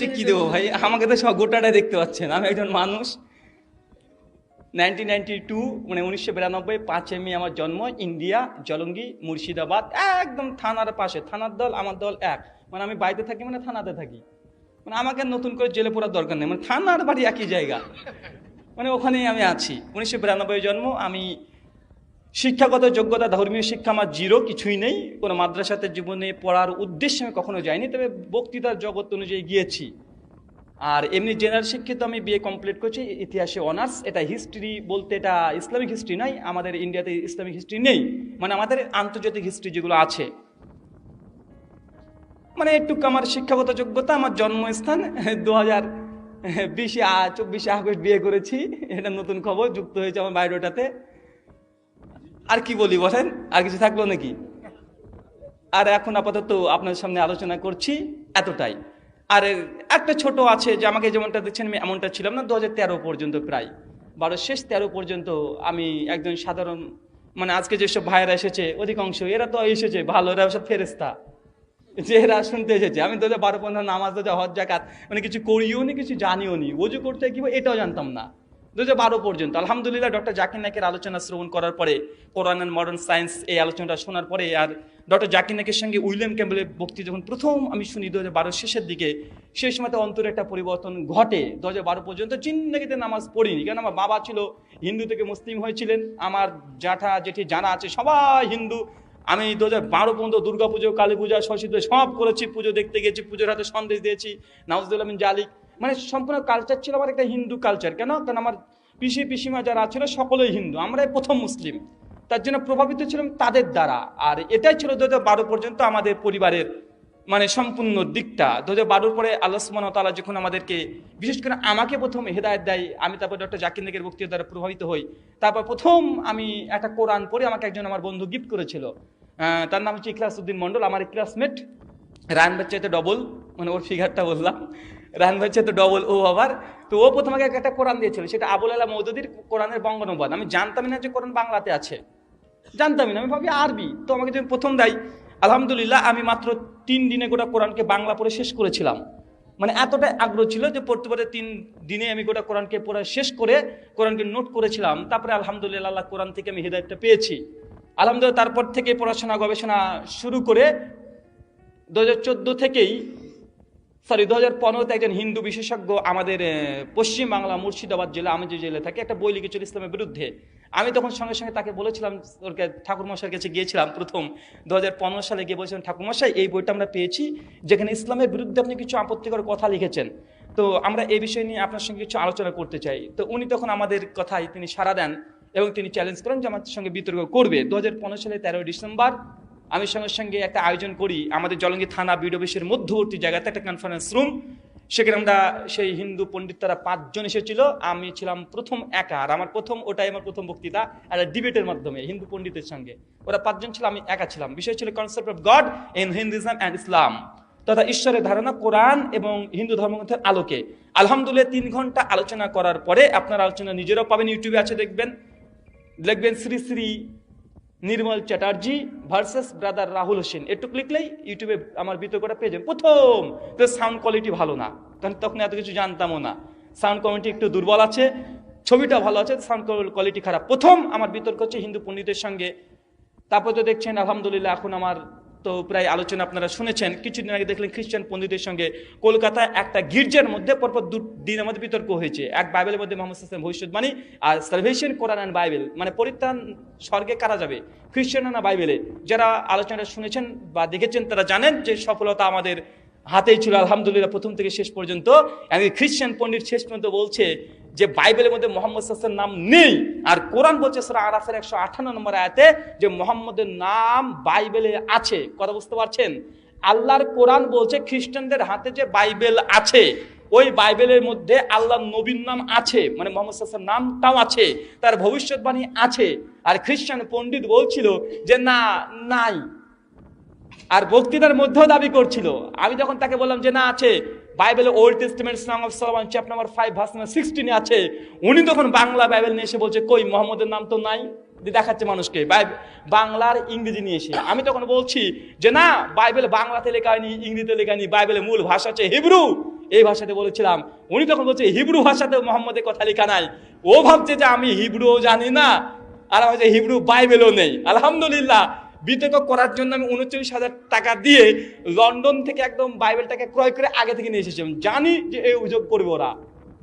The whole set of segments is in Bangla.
পরিচয় কি দেবো ভাই? আমাকে তো সব গোটাটাই দেখতে পাচ্ছেন। আমি একজন মানুষ। নাইনটিন নাইনটি টু মানে উনিশশো বিরানব্বই, পাঁচই মে আমার জন্ম, ইন্ডিয়া, জলঙ্গি, মুর্শিদাবাদ, একদম থানার পাশে। থানার দল, আমার দল এক। মানে আমি বাড়িতে থাকি মানে থানাতে থাকি। মানে আমাকে নতুন করে জেলে পড়ার দরকার নেই। মানে থানার বাড়ি একই জায়গা। মানে ওখানেই আমি আছি। উনিশশো বিরানব্বই জন্ম, আমি শিক্ষাগত যোগ্যতা, ধর্মীয় শিক্ষা আমার জিরো কিছুই নেই। কোনো মাদ্রাসাতে জীবনে পড়ার উদ্দেশ্যে আমি কখনো যাইনি, তবে বক্তৃতার জগৎ অনুযায়ী গিয়েছি। আর এমনি জেনারেল শিক্ষিত আমি বিয়ে কমপ্লিট করছি, ইতিহাসে অনার্স এটা হিস্ট্রি বলতে এটা ইসলামিক হিস্ট্রি নয়, আমাদের ইন্ডিয়াতে ইসলামিক হিস্ট্রি নেই। মানে আমাদের আন্তর্জাতিক হিস্ট্রি যেগুলো আছে। মানে একটু আমার শিক্ষাগত যোগ্যতা, আমার জন্মস্থান দু হাজার বিশে, চব্বিশে আগস্ট বিয়ে করেছি, এটা নতুন খবর, যুক্ত হয়েছে আমার বায়োডাটাতে আর কি বলি বলেন আর কিছু থাকল নাকি? আর এখন আপাতত আপনার সামনে আলোচনা করছি এতটাই। আর একটা ছোট আছে যে আমাকে যেমনটা দিচ্ছেন আমি এমনটা ছিলাম না, দু হাজার তেরো পর্যন্ত প্রায়। বারো, শেষ তেরো পর্যন্ত আমি একজন সাধারণ মানে আজকে যেসব ভাইয়েরা এসেছে, অধিকাংশ এরা তো এসেছে, ভালো, এরা সব ফেরেস্তা যে এরা শুনতে এসেছে, আমি তো বারো পনেরো নামাজ তো হজ জাকাত মানে কিছু করিও নি, কিছু জানিও নি ওজু করতে কি এটাও জানতাম না। দু পর্যন্ত। আলহামদুলিল্লাহ, ডক্টর জাকির নাকের আলোচনা শ্রবণ করার পরে, কোরআন অ্যান্ড মডার্ন সায়েন্স এই আলোচনাটা শোনার পরে, আর ডক্টর জাকির নাকের সঙ্গে উইলিয়াম ক্যাম্বেলের বক্তি যখন প্রথম আমি শুনি দু হাজার বারো শেষের দিকে সেই সময় তো অন্তরে একটা পরিবর্তন ঘটে। দু হাজার বারো পর্যন্ত জিন্দগিতে নামাজ পড়িনি। কারণ আমার বাবা ছিল হিন্দু থেকে মুসলিম হয়েছিলেন। আমার জ্যাঠা যেটি জানা আছে, সবাই হিন্দু। আমি দু হাজার বারো পর্যন্ত দুর্গাপুজো কালী পূজা সরস্বতী সব করেছি। পুজো দেখতে গেছি পুজোর হাতে সন্দেশ দিয়েছি। নাউজদুল আমিন জালিক। মানে সম্পূর্ণ কালচার ছিল আমার একটা হিন্দু কালচার কেন? কারণ আমার পিসি, পিসিমা যারা ছিল সকলেই হিন্দু, আমরাই প্রথম মুসলিম। তার জন্য প্রভাবিত ছিলাম তাদের দ্বারা। আর এটাই ছিল দু বারো পর্যন্ত আমাদের পরিবারের মানে সম্পূর্ণ দিকটা। দু হাজার বারোর পরে আল্লাহ তালা যখন আমাদেরকে, বিশেষ করে আমাকে প্রথম হেদায়ত দেয়, আমি তারপর ডক্টর জাকির নাকের বক্তৃতা দ্বারা প্রভাবিত হই। তারপর প্রথম আমি একটা কোরআন পড়ে আমাকে একজন আমার বন্ধু গিফট করেছিল। তার নাম হচ্ছে ইকলাস উদ্দিন মন্ডল আমার ক্লাসমেট রায়ন চাইতে ডবল মানে ওর ফিগারটা বললাম। রায়ন ভাই চাইতে ডবল ও আবার তো ও প্রথম একটা কোরআন দিয়েছিল, সেটা আবুল আলা মৌদুদির কোরআনের বঙ্গনুবাদ আমি জানতামই না যে কোরআন বাংলাতে আছে। জানতামই না, আমি ভাবি আরবি। তো আমাকে যখন প্রথম দেয়, আলহামদুলিল্লাহ, আমি মাত্র তিন দিনে গোটা কোরআনকে বাংলা পড়ে শেষ করেছিলাম। মানে এতটাই আগ্রহ ছিল যে পড়তে পড়তে তিন দিনে আমি গোটা কোরআনকে পড়া শেষ করে কোরআনকে নোট করেছিলাম। তারপরে আলহামদুলিল্লাহ কোরআন থেকে আমি হৃদায়তটা পেয়েছি। আলহামদুলিল্লাহ, তারপর থেকে পড়াশোনা, গবেষণা শুরু করে দু হাজার চোদ্দ থেকেই সরি দু হাজার পনেরোতে একজন হিন্দু বিশেষজ্ঞ আমাদের আহ, পশ্চিম বাংলা মুর্শিদাবাদ জেলা আমি যে জেলে থাকি একটা বই লিখেছিল ইসলামের বিরুদ্ধে। আমি তখন সঙ্গে সঙ্গে তাকে বলেছিলাম ওর কা- ঠাকুরমশাইয়ের কাছে গিয়েছিলাম প্রথম। দু হাজার পনেরো সালে গিয়ে বলেছিলাম ঠাকুরমশাই এই বইটা আমরা পেয়েছি যেখানে ইসলামের বিরুদ্ধে আপনি কিছু আপত্তিকর কথা লিখেছেন। তো আমরা এই বিষয় নিয়ে আপনার সঙ্গে কিছু আলোচনা করতে চাই। তো উনি তখন আমাদের কথায় তিনি সাড়া দেন এবং তিনি চ্যালেঞ্জ করেন যে আমার সঙ্গে বিতর্ক করবে। দু হাজার পনেরো সালে তেরোই ডিসেম্বর আমি সঙ্গে সঙ্গে একটা আয়োজন করি। আমাদের জলঙ্গি থানা বিড অফিসের মধ্যবর্তী জায়গাতে একটা কনফারেন্স রুম সেখানে আমরা সেই হিন্দু পণ্ডিত তারা পাঁচজন এসেছিল। আমি ছিলাম প্রথম একা। আর আমার প্রথম, ওটাই আমার প্রথম বক্তৃতা একটা ডিবেটের মাধ্যমে হিন্দু পণ্ডিতের সঙ্গে। ওরা পাঁচজন ছিল, আমি একা ছিলাম। বিষয় ছিল concept of God in Hinduism and Islam তথা ঈশ্বরের ধারণা কোরআন এবং হিন্দু ধর্মগ্রন্থের আলোকে। আলহামদুলিল্লাহ, তিন ঘণ্টা আলোচনা করার পরে আপনার আলোচনা নিজেরাও পাবেন, ইউটিউবে আছে দেখবেন। দেখবেন শ্রী শ্রী নির্মল চ্যাটার্জি ভার্সেস ব্রাদার রাহুল হোসেন। একটু ক্লিকলেই ইউটিউবে আমার বিতর্কটা পেয়ে যাবেন। প্রথম তো সাউন্ড কোয়ালিটি ভালো না। কারণ তখন এত কিছু জানতামও না। সাউন্ড কোয়ালিটি একটু দুর্বল আছে। ছবিটা ভালো আছে সাউন্ড কোয়ালিটি খারাপ। প্রথম আমার বিতর্ক হচ্ছে হিন্দু পণ্ডিতের সঙ্গে। তারপর তো দেখছেন, আলহামদুলিল্লাহ, এখন আমার তো প্রায় আলোচনা আপনারা শুনেছেন। কিছুদিন আগে দেখলেন খ্রিস্টান পণ্ডিতের সঙ্গে কলকাতায় একটা গির্জার মধ্যে পরপর দু দিনের মধ্যে বিতর্ক হয়েছে। এক বাইবেলের মধ্যে মোহাম্মদ হাসান ভবিষ্যৎবাণী আর সার্ভেশন কোরআন অ্যান্ড বাইবেল। মানে পরিত্রাণ স্বর্গে কারা যাবে? খ্রিস্টান না বাইবেলে? যারা আলোচনাটা শুনেছেন বা দেখেছেন তারা জানেন যে সফলতা আমাদের হাতেই ছিল। আলহামদুলিল্লাহ প্রথম থেকে শেষ পর্যন্ত। খ্রিস্টান পণ্ডিত শেষ পর্যন্ত বলছে যে বাইবেলের মধ্যে মোহাম্মদ সাসের নাম নেই। আর কোরআন বলছে সুরা আরাফের একশো আঠান্ন নম্বর আয়াতে যে মোহাম্মদের নাম বাইবেলে আছে। কথা বুঝতে পারছেন? আল্লাহর কোরআন বলছে খ্রিস্টানদের হাতে যে বাইবেল আছে, ওই বাইবেলের মধ্যে আল্লাহ নবীর নাম আছে মানে মোহাম্মদ সাসের নামটাও আছে, তার ভবিষ্যৎবাণী আছে। আর খ্রিস্টান পণ্ডিত বলছিল যে, না, নাই। আর বক্তৃতার মধ্যেও দাবি করছিল। আমি যখন তাকে বললাম যে, না, আছে। বাইবেলে Old Testament Song of Solomon chapter number five verse number সিক্সটিনে আছে। উনি তখন বাংলা বাইবেল নিয়ে এসে বলছে, কই, মোহাম্মদের নাম তো নাই? দেখাচ্ছে মানুষকে। বাংলার ইংরেজি নিয়ে এসে। আমি তখন বলছি যে, না বাইবেল বাংলাতে লেখা হয়নি, ইংরেজিতে লেখা হয়নি। বাইবেলের মূল ভাষা হচ্ছে হিব্রু এই ভাষাতে বলেছিলাম। উনি তখন বলছে হিব্রু ভাষাতে মোহাম্মদের কথা লেখা নাই। ও ভাবছে যে, আমি হিব্রুও জানি না, আর আমার হিব্রু বাইবেলও নেই। আলহামদুলিল্লাহ। বিতর্ক করার জন্য আমি উনচল্লিশ হাজার টাকা দিয়ে লন্ডন থেকে একদম বাইবেলটাকে ক্রয় করে আগে থেকে নিয়ে এসেছিলাম জানি যে এই অভিযোগ করবে ওরা,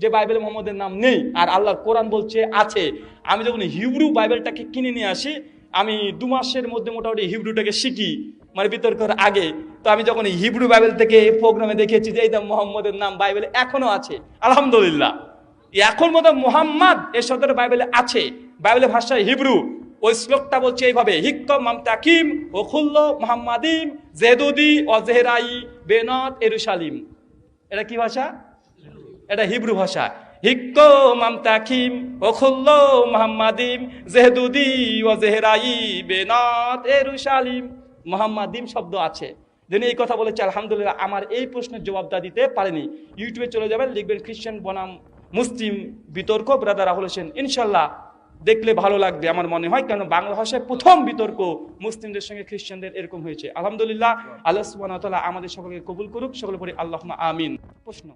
যে বাইবেল মোহাম্মদের নাম নেই আর আল্লাহর কোরআন বলছে আছে। আমি যখন হিব্রু বাইবেলটাকে কিনে নিয়ে আসি, আমি দু মাসের মধ্যে মোটামুটি হিব্রুটাকে শিখি মানে বিতর্কের আগে। তো আমি যখন হিব্রু বাইবেল থেকে প্রোগ্রামে দেখেছি যে এই তো মোহাম্মদের নাম বাইবেলে এখনও আছে, আলহামদুলিল্লাহ। এখন মতো মোহাম্মদ এর শব্দটা বাইবেলে আছে, বাইবেলের ভাষায় হিব্রু। ওই শ্লোকটা বলছে এইভাবে হিক্কম মামতাকিম ও খুল্ল মোহাম্মাদিম জেদুদি ও জেহরাই বেনত এরুশালিম। এটা কি ভাষা? এটা হিব্রু ভাষা। হিক্ক মামতাকিম ও খুল্ল মোহাম্মাদিম জেহদুদি ও জেহরাই বেনত এরুশালিম। মোহাম্মাদিম শব্দ আছে। যিনি এই কথা বলেছে, আলহামদুলিল্লাহ, আমার এই প্রশ্নের জবাবটা দিতে পারেনি। ইউটিউবে চলে যাবেন, লিখবেন খ্রিস্টান বনাম মুসলিম বিতর্ক ব্রাদার রাহুল হোসেন। ইনশাল্লাহ দেখলে ভালো লাগবে আমার মনে হয়, কেন বাংলা ভাষায় প্রথম বিতর্ক মুসলিমদের সঙ্গে খ্রিস্টানদের এরকম হয়েছে। আলহামদুলিল্লাহ, আল্লাহ সুবাহ আমাদের সকলকে কবুল করুক সকল পরে আল্লাহ আমিন। প্রশ্ন।